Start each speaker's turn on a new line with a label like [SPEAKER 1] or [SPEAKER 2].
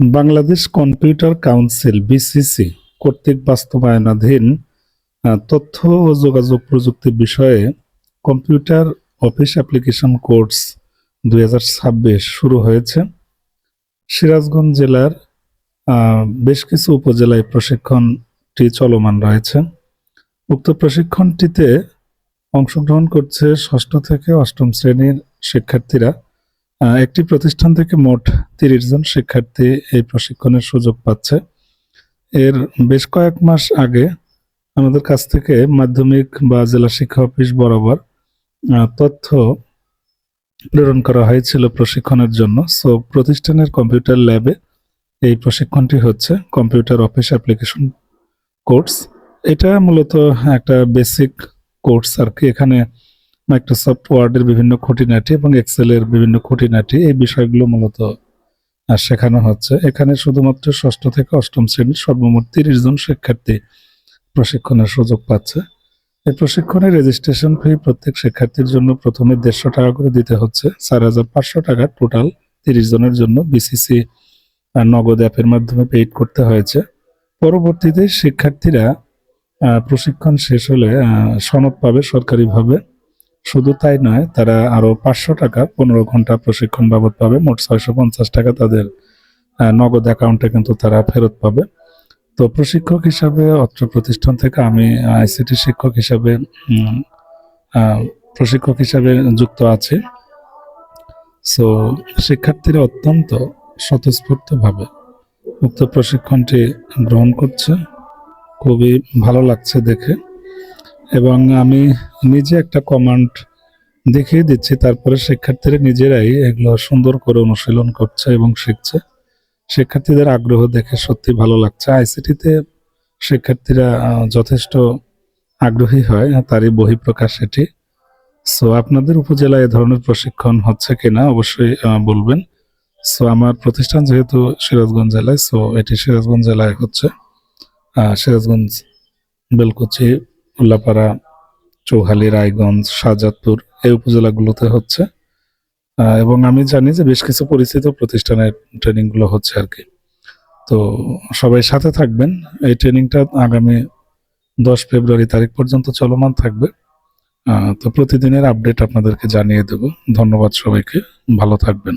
[SPEAKER 1] Bangladesh computer council BCC কর্তৃক বাস্তবায়নাধীন তথ্য ও যোগাযোগ প্রযুক্তি বিষয়ে কম্পিউটার অফিস অ্যাপ্লিকেশন কোর্স দু হাজার ছাব্বিশ শুরু হয়েছে। সিরাজগঞ্জ জেলার বেশ কিছু উপজেলায় প্রশিক্ষণটি চলমান রয়েছে। উক্ত প্রশিক্ষণটিতে অংশগ্রহণ করছে ষষ্ঠ থেকে অষ্টম শ্রেণির শিক্ষার্থীরা। একটি প্রতিষ্ঠান থেকে মোট তিরিশ জন শিক্ষার্থী এই প্রশিক্ষণের সুযোগ পাচ্ছে। এর বেশ কয়েক মাস আগে আমাদের কাছ থেকে মাধ্যমিক বা জেলা শিক্ষা অফিস বরাবর তথ্য প্রেরণ করা হয়েছিল প্রশিক্ষণের জন্য। সো প্রতিষ্ঠানের কম্পিউটার ল্যাবে এই প্রশিক্ষণটি হচ্ছে কম্পিউটার অফিস অ্যাপ্লিকেশন কোর্স। এটা মূলত একটা বেসিক কোর্স আর কি। এখানে মাইক্রোসফট ওয়ার্ডের বিভিন্ন খুঁটিনাটি এবং এক্সেলের বিভিন্ন খুঁটিনাটি এই বিষয়গুলো মূলত শেখানো হচ্ছে। এখানে শুধুমাত্র ষষ্ঠ থেকে অষ্টম শ্রেণির সর্বমোট তিরিশ জন শিক্ষার্থী প্রশিক্ষণের সুযোগ পাচ্ছে। এই প্রশিক্ষণের রেজিস্ট্রেশন ফি প্রত্যেক শিক্ষার্থীর জন্য প্রথমে দেড়শো টাকা করে দিতে হচ্ছে। চার হাজার পাঁচশো টাকা টোটাল তিরিশ জনের জন্য বিসিসি নগদ অ্যাপের মাধ্যমে পেইড করতে হয়েছে। পরবর্তীতে শিক্ষার্থীরা প্রশিক্ষণ শেষ হলে সনদ পাবে সরকারিভাবে। শুধু তাই নয়, তারা আরও পাঁচশো টাকা পনেরো ঘণ্টা প্রশিক্ষণ বাবদ পাবে। মোট ছয়শো পঞ্চাশ টাকা তাদের নগদ অ্যাকাউন্টে কিন্তু তারা ফেরত পাবে। তো প্রশিক্ষক হিসাবে, অত্র প্রতিষ্ঠান থেকে আমি আইসিটি শিক্ষক হিসাবে প্রশিক্ষক হিসাবে যুক্ত আছি। সো শিক্ষার্থীরা অত্যন্ত স্বতঃস্ফূর্তভাবে উক্ত প্রশিক্ষণটি গ্রহণ করছে। খুবই ভালো লাগছে দেখে। এবং আমি নিজে একটা কমান্ড দেখিয়ে দিচ্ছি, তারপরে শিক্ষার্থীরা নিজেরাই এগুলো সুন্দর করে অনুশীলন করছে এবং শিখছে। শিক্ষার্থীদের আগ্রহ দেখে সত্যি ভালো লাগছে। আইসিটিতে শিক্ষার্থীরা যথেষ্ট আগ্রহী হয়, তারই বহিঃপ্রকাশ এটি। সো আপনাদের উপজেলায় এ ধরনের প্রশিক্ষণ হচ্ছে কিনা অবশ্যই বলবেন। সো আমার প্রতিষ্ঠান যেহেতু সিরাজগঞ্জ জেলায় সো এটি সিরাজগঞ্জ জেলায় হচ্ছে সিরাজগঞ্জ, বেলকুচি উল্লাপাড়া চৌহালি, রায়গঞ্জ, শাহজাদপুর এই উপজেলাগুলোতে হচ্ছে। এবং আমি জানি যে বেশ কিছু পরিচিত প্রতিষ্ঠানের ট্রেনিংগুলো হচ্ছে আর কি। তো সবাই সাথে থাকবেন। এই ট্রেনিংটা আগামী দশ ফেব্রুয়ারি তারিখ পর্যন্ত চলমান থাকবে। তো প্রতিদিনের আপডেট আপনাদেরকে জানিয়ে দেব। ধন্যবাদ সবাইকে। ভালো থাকবেন।